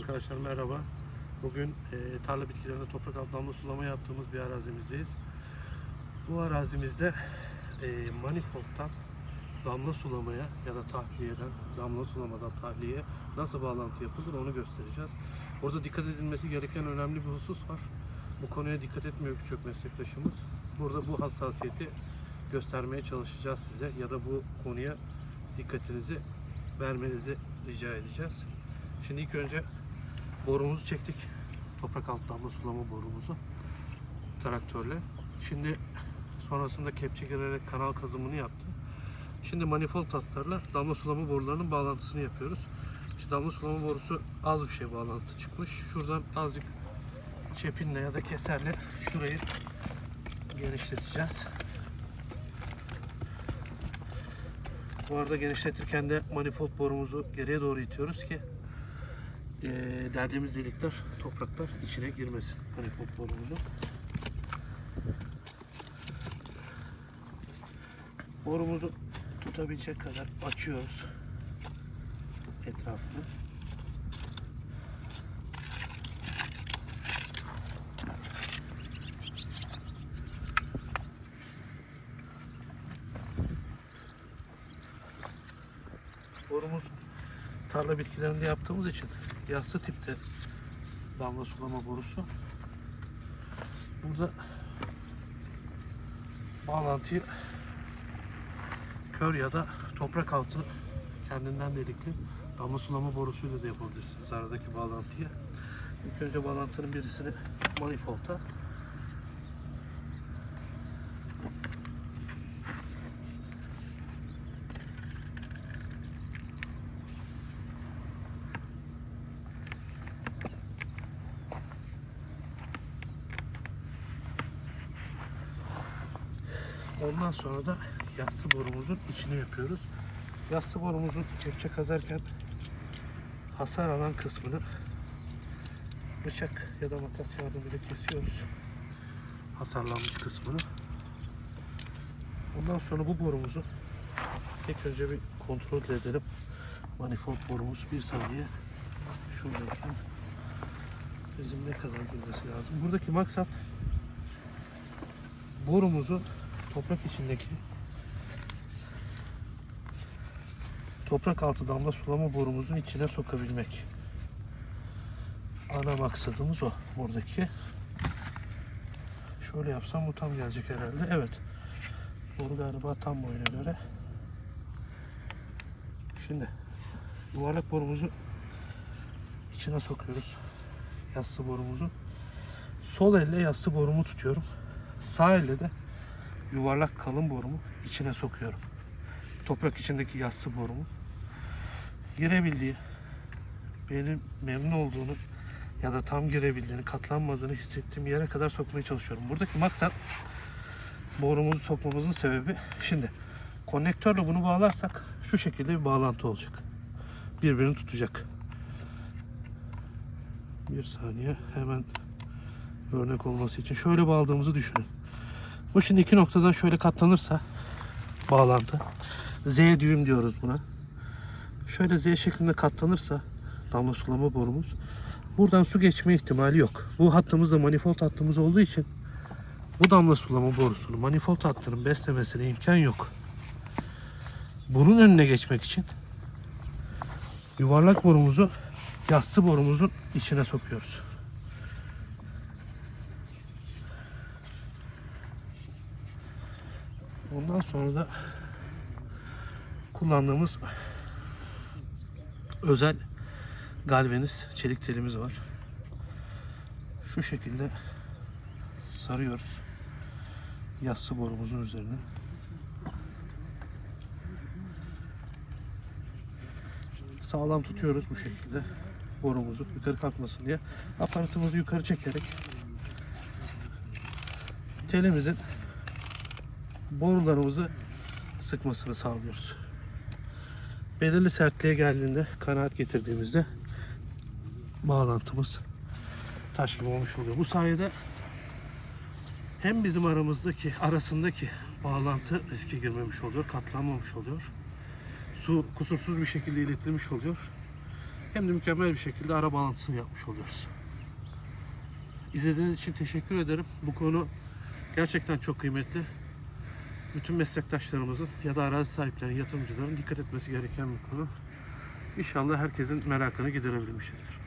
Arkadaşlar merhaba. Bugün e, tarla bitkilerine toprak altı damla sulama yaptığımız bir arazimizdeyiz. Bu arazimizde e, manifoldtan damla sulamaya ya da tahliyeden, damla sulamadan tahliyeye nasıl bağlantı yapılır onu göstereceğiz. Burada dikkat edilmesi gereken önemli bir husus var. Bu konuya dikkat etmiyor birçok meslektaşımız. Burada bu hassasiyeti göstermeye çalışacağız size ya da bu konuya dikkatinizi vermenizi rica edeceğiz. Şimdi ilk önce borumuzu çektik. Toprak alt damla sulama borumuzu traktörle. Şimdi sonrasında kepçe girerek kanal kazımını yaptı. Şimdi manifold hatlarla damla sulama borularının bağlantısını yapıyoruz. İşte damla sulama borusu az bir şey bağlantı çıkmış. Şuradan azıcık çepinle ya da keserle şurayı genişleteceğiz. Bu arada genişletirken de manifold borumuzu geriye doğru itiyoruz ki eee deldiğimiz delikler, topraklar içine girmesin manifold borumuzu. Borumuzu tutabilecek kadar açıyoruz etrafını. Borumuz tarla bitkilerinde yaptığımız için yassı tipte damla sulama borusu. Burada bağlantıyı kör ya da toprak altı kendinden delikli damla sulama borusuyla da yapabilirsiniz aradaki bağlantıyı. İlk önce bağlantının birisini manifolda Ondan sonra da yassı borumuzun içine yapıyoruz. Yassı borumuzun kepçe kazarken hasar alan kısmını bıçak ya da makas yardımıyla kesiyoruz. Hasarlanmış kısmını. Ondan sonra bu borumuzu ilk önce bir kontrol edelim. Manifold borumuz bir saniye şuradayken bizim ne kadar girmesi lazım. Buradaki maksat borumuzu toprak içindeki toprak altı damla sulama borumuzun içine sokabilmek. Ana maksadımız o buradaki. Şöyle yapsam bu tam gelecek herhalde. Evet. Boru galiba tam boyuna göre. Şimdi yuvarlak borumuzu içine sokuyoruz. Yassı borumuzu. Sol elle yassı borumu tutuyorum. Sağ elle de yuvarlak kalın borumu içine sokuyorum. Toprak içindeki yassı borumu. Girebildiği, benim memnun olduğunu ya da tam girebildiğini, katlanmadığını hissettiğim yere kadar sokmaya çalışıyorum. Buradaki maksat borumuzu sokmamızın sebebi şimdi konnektörle bunu bağlarsak şu şekilde bir bağlantı olacak. Birbirini tutacak. Bir saniye hemen örnek olması için şöyle bağladığımızı düşünün. Bu şimdi iki noktadan şöyle katlanırsa bağlantı. Z düğüm diyoruz buna. Şöyle Z şeklinde katlanırsa damla sulama borumuz buradan su geçme ihtimali yok. Bu hattımız da manifold hattımız olduğu için bu damla sulama borusunu manifold hattının beslemesine imkan yok. Bunun önüne geçmek için yuvarlak borumuzu yassı borumuzun içine sokuyoruz. Ondan sonra da kullandığımız özel galvaniz çelik telimiz var. Şu şekilde sarıyoruz. Yassı borumuzun üzerine. Sağlam tutuyoruz bu şekilde borumuzu yukarı kalkmasın diye. Aparatımızı yukarı çekerek telimizin borularımızı sıkmasını sağlıyoruz. Belirli sertliğe geldiğinde kanaat getirdiğimizde bağlantımız taş gibi olmuş oluyor. Bu sayede hem bizim aramızdaki arasındaki bağlantı riske girmemiş oluyor, katlanmamış oluyor. Su kusursuz bir şekilde iletilmiş oluyor. hem de mükemmel bir şekilde ara bağlantısını yapmış oluyoruz. İzlediğiniz için teşekkür ederim. Bu konu gerçekten çok kıymetli. Bütün meslektaşlarımızın ya da arazi sahiplerinin, yatırımcıların dikkat etmesi gereken bir konu. İnşallah herkesin merakını giderebilmişizdir.